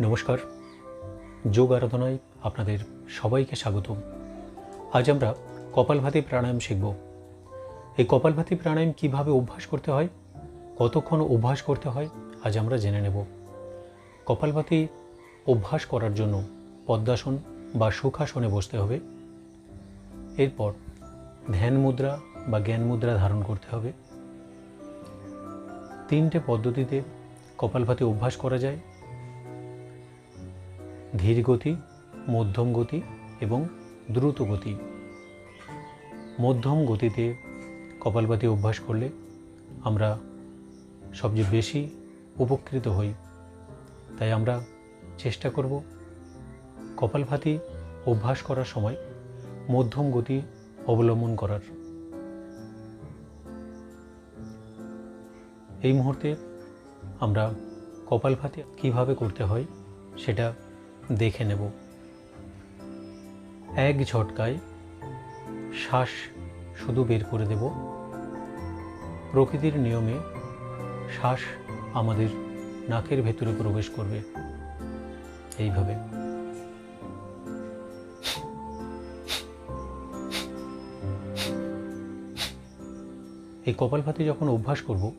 নমস্কার। যোগ আরাধনায় আপনাদের সবাইকে স্বাগত আজ আমরা কপালভাতি প্রাণায়াম শিখব। এই কপালভাতি প্রাণায়াম কীভাবে অভ্যাস করতে হয়, কতক্ষণ অভ্যাস করতে হয়, আজ আমরা জেনে নেব। কপালভাতি অভ্যাস করার জন্য পদ্মাসন বা সুখাসনে বসতে হবে। এরপর ধ্যান মুদ্রা বা জ্ঞান মুদ্রা ধারণ করতে হবে। তিনটে পদ্ধতিতে কপালভাতি অভ্যাস করা যায়। ধীর গতি মধ্যম গতি এবং দ্রুত গতি। মধ্যম গতিতে কপালভাতি অভ্যাস করলে আমরা সবচেয়ে বেশি উপকৃত হই। তাই আমরা চেষ্টা করব কপালভাতি অভ্যাস করার সময় মধ্যম গতি অবলম্বন করার। এই মুহূর্তে আমরা কপালভাতি কীভাবে করতে হয় সেটা দেখে নেব। এক ঝটকায় শ্বাস শুধু বের করে দেব। প্রকৃতির নিয়মে শ্বাস আমাদের নাকের ভেতরে প্রবেশ করবে। এইভাবে। এই কপালভাতি যখন অভ্যাস করব,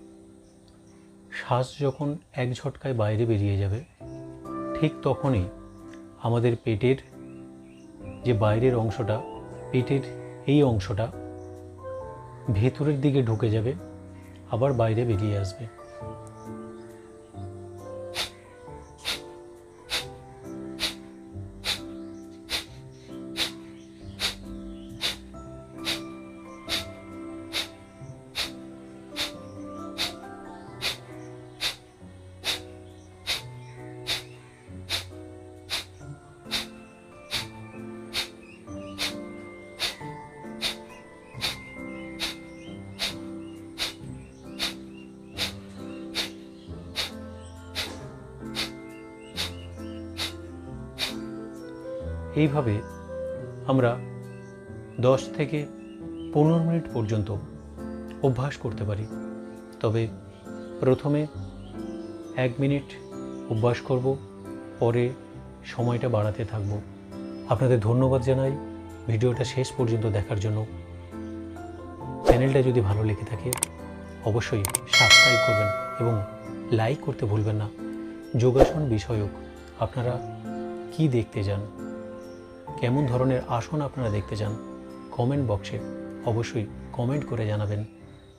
শ্বাস যখন এক ঝটকায় বাইরে বেরিয়ে যাবে, ঠিক তখনই আমাদের পেটের যে বাইরের অংশটা, পেটের এই অংশটা ভেতরের দিকে ঢুকে যাবে, আবার বাইরে বেরিয়ে আসবে। এইভাবে আমরা দশ থেকে পনেরো মিনিট পর্যন্ত অভ্যাস করতে পারি। তবে প্রথমে এক মিনিট অভ্যাস করব, পরে সময়টা বাড়াতে থাকব। আপনাদের ধন্যবাদ জানাই। ভিডিওটা শেষ পর্যন্ত দেখার জন্য। চ্যানেলটা যদি ভালো লেগে থাকে, অবশ্যই সাবস্ক্রাইব করবেন এবং লাইক করতে ভুলবেন না। যোগাসন বিষয়ক আপনারা কি দেখতে চান? কেমন ধরনের আসন আপনারা দেখতে চান কমেন্ট বক্সে অবশ্যই কমেন্ট করে জানাবেন।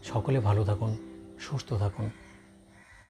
সকলে ভালো থাকুন, সুস্থ থাকুন।